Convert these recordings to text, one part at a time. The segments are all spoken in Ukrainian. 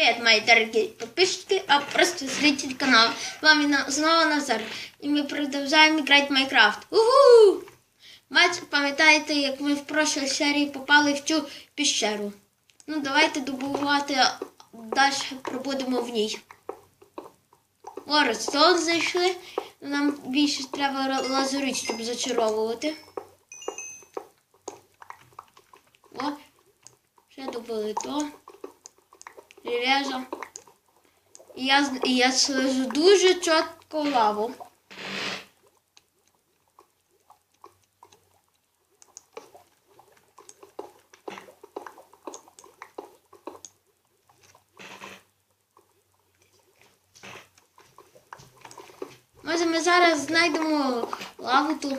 Привет, мои дорогие подписчики, а просто зрители канала. С вами на- снова Назар. І ми продовжуємо грати в Майнкрафт. Угу! Бач, пам'ятаєте, як ми в прошлій серії попали в цю піщеру. Ну, давайте добувати, далі пробудемо в ній. О, redstone зайшли. Нам більше треба ра- лазурит, щоб зачаровувати. О, ще добили то. Железо. І я, і я слежу дуже чітко лаву. Може ми зараз знайдемо лаву тут.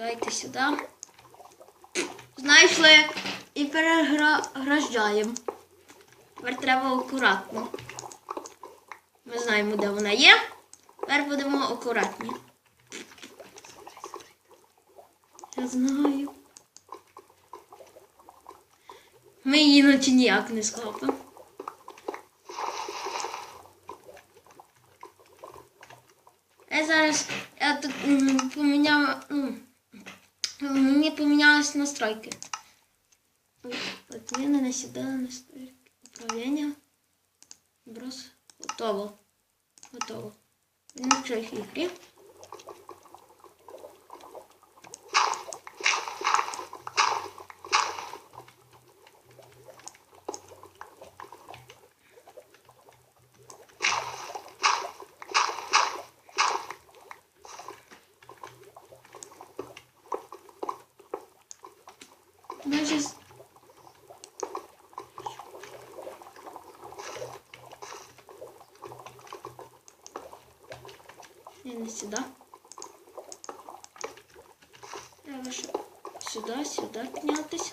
Давайте сюди. Знайшли і переграждаємо. Тепер треба акуратно. Ми знаємо, де вона є. Тепер будемо акуратні. Я знаю. Ми її наче ніяк не схопимо. Я зараз я тут мені помінялись настройки. Ой, на сюди настройки. Управління. Брос. Готово. Готово. Нічого ігрі. Може, з- Сюди. Треба ще сюди, сюди піднятися.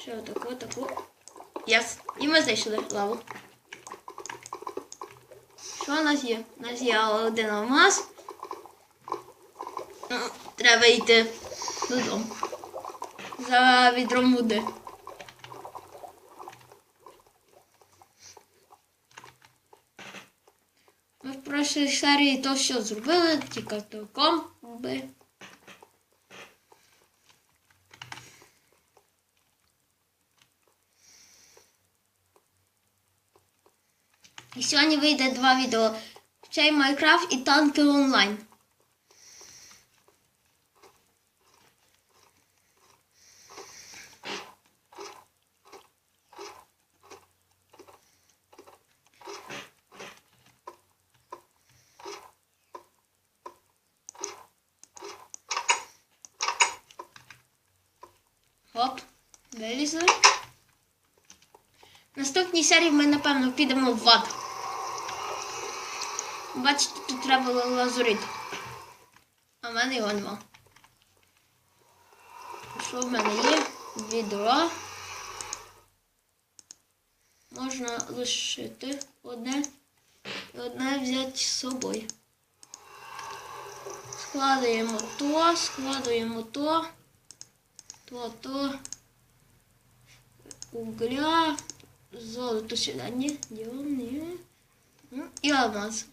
Ще отаку, таку. Яс. І ми знайшли лаву. Що у нас є? У нас є один алмаз. Треба йти додому. За відром води. Ми в прошлій серії то що зробили, тільки толком би. І сьогодні вийде два відео. Чай Майнкрафт і танки онлайн. Хоп, вилізли. Наступній серії ми, напевно, підемо в ад. Бачите, тут треба лазурит. А в мене його нема. Що в мене є? Відро. Можна лишити одне і одне взяти з собою. Складуємо то, складуємо то, то, то, угля, золото сюди, ні, діло, ні. Ну, і алмаз.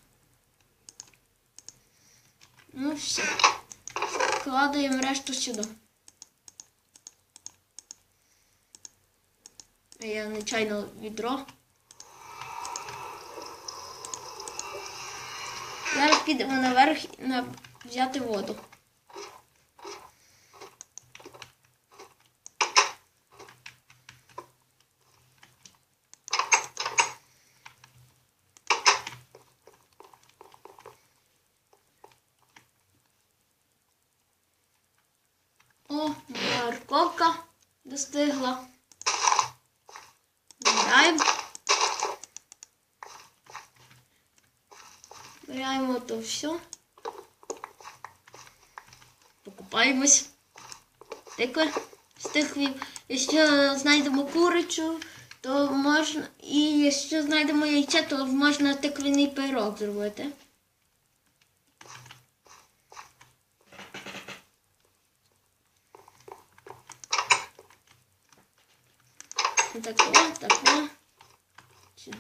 Ну все. Складаємо решту сюди. Я нечайно відро. Зараз підемо наверх на... взяти воду. О, морковка достигла. Збираємо. Збираємо то все. Покупаємось. Тикви. З тих, ві- якщо знайдемо курицю, то можна. І якщо знайдемо яйце, то можна тиквяний пирог зробити.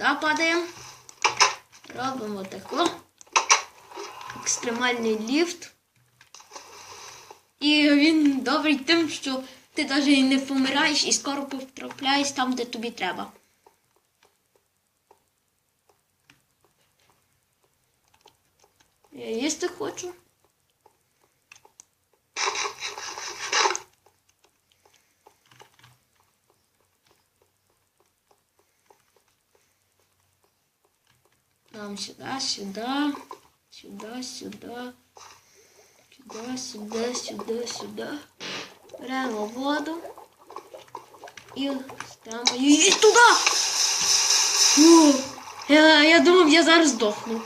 Сюди падаємо. Робимо тако. Екстремальний ліфт. І він добрий тим, що ти навіть не помираєш і скоро потрапляєш там, де тобі треба. Я їсти хочу. Нам сюда, сюда, сюда, сюда, сюда, сюда, сюда, сюда. Беремо воду і ставимо її туди. Фу, я, я думав, я зараз здохну.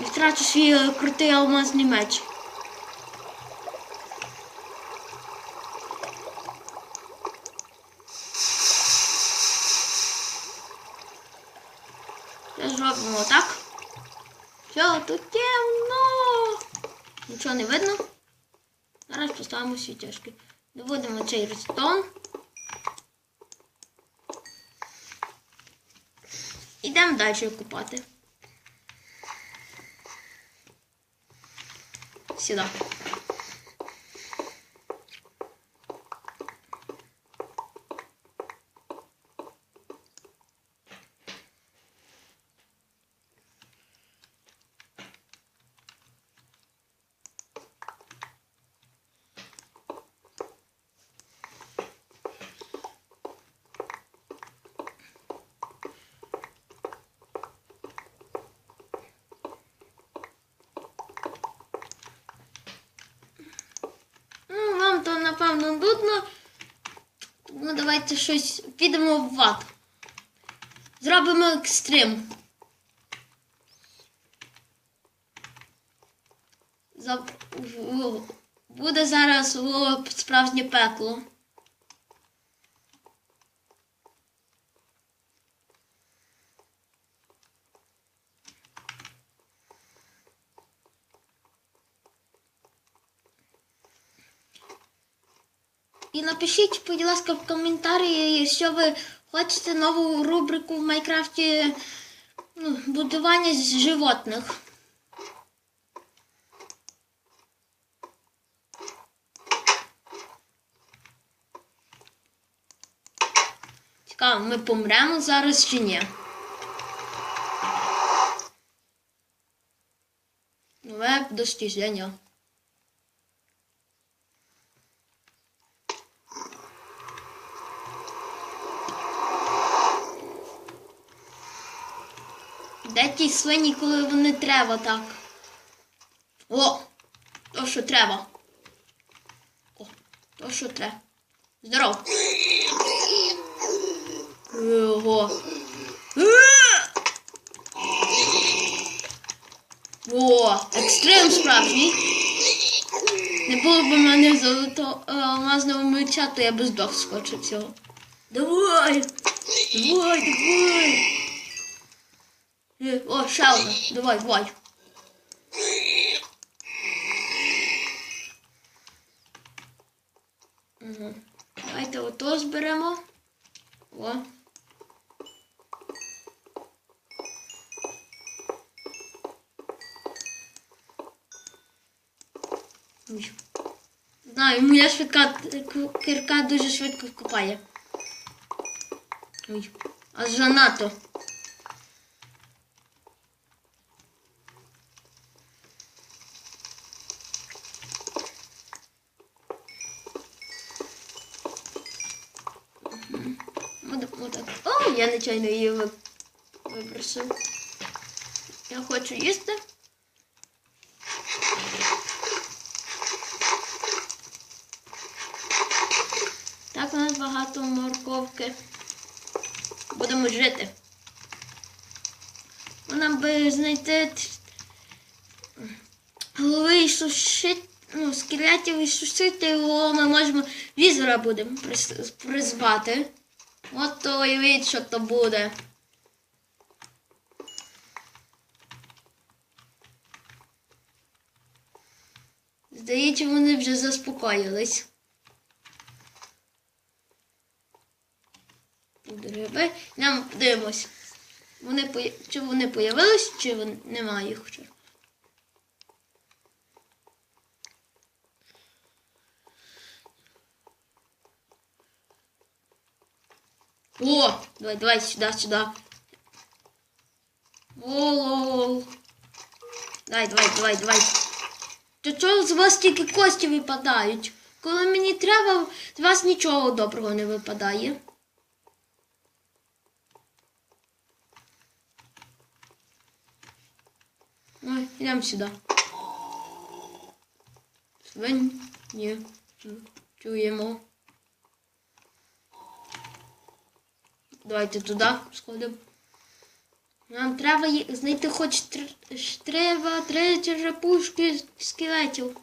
І втрачу свій е, крутий алмазний меч. Зробимо так. Все, тут темно. Нічого не видно. Зараз поставимо світяшки. Доводимо цей редстон. Ідемо далі купати. Сюди. Ну, вам то нудно. Тому давайте щось підемо в ват. Зробимо екстрим. Буде зараз справжнє пекло. І напишіть, будь ласка, в коментарі, що ви хочете нову рубрику в Майнкрафті ну, будування з животних. Цікаво, ми помремо зараз чи ні? Нове дослідження. Де ті свині, коли вони треба так? О! То, що треба. О, то, що треба. Здоров. Ого. О, екстрем справжній. Не було б у мене золото алмазного меча, то я би здох скоче цього. Давай! Давай, давай! О, ще. Давай, давай. Угу. Давайте ото зберемо. О. Знаю, моя швидка кирка дуже швидко копає. Ой. Аж занадто. От, отак. О, я нечайно її ви- вибросив. Я хочу їсти. Так, у нас багато морковки. Будемо жити. Нам би знайти голови і сушити, ну, скелетів і сушити його ми можемо візора будемо призвати. От уявіть, що то буде. Здається, вони вже заспокоїлись. Нам подивимось. Вони чи вони появились, чи вон- немає їх О, давай, давай сюда, сюда. О, Давай, давай, давай, давай. То чого з вас тільки кості випадають? Коли мені треба, з вас нічого доброго не випадає. Ой, йдемо сюди. Свинь. Ні. Чуємо. Давайте туди сходимо. Нам треба знайти хоч треба три черепушки скелетів.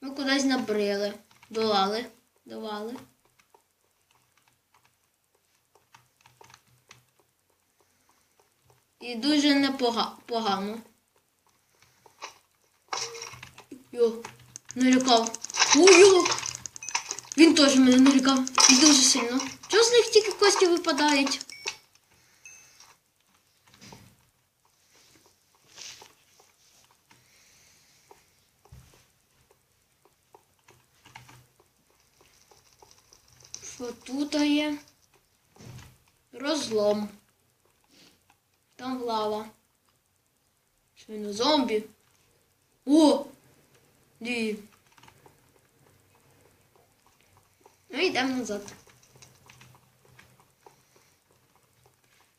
Ми кудись набрили. Долали. Долали. І дуже непогано. Йо, налякав. Ой-йо! Він теж мене налякав. І дуже сильно. Чого з них тільки кості випадають? Що тут є? Розлом. Там лава. Що він зомбі? О! Ді. Ну йдемо назад.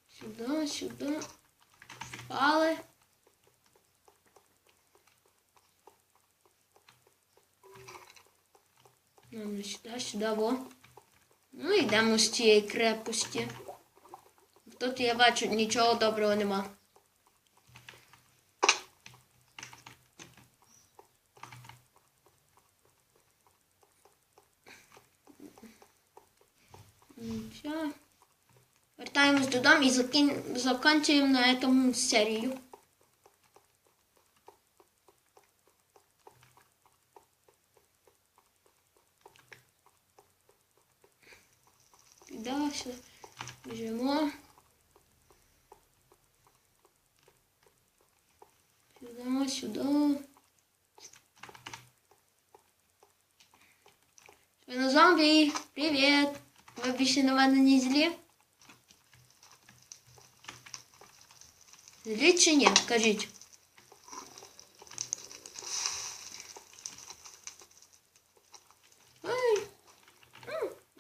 Сюди, сюди. Впали. Нам сюди, сюди, во. Ну йдемо з цієї крепості. Тут я бачу нічого доброго нема. Все. Вертаємось додому і закін... закінчуємо на цьому серію. Далі біжимо. Сюди, сюди. Свинозомбі, привіт! Ви більше не злі? Злі чи ні? Кажіть. Ой.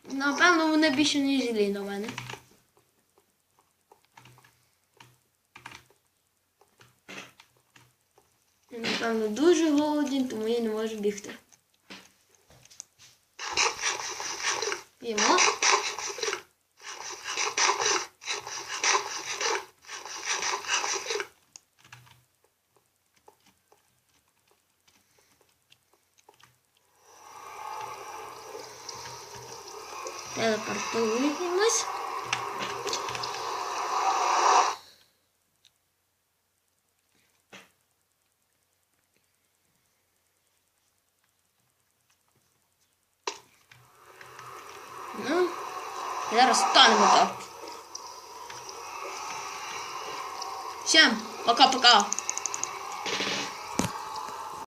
Напевно, вони більше не злі на мене. Я, напевно, дуже голодний, тому я не можу бігти. П'ємо. Телепортуємось. Ну, зараз станемо так. Всем пока-пока.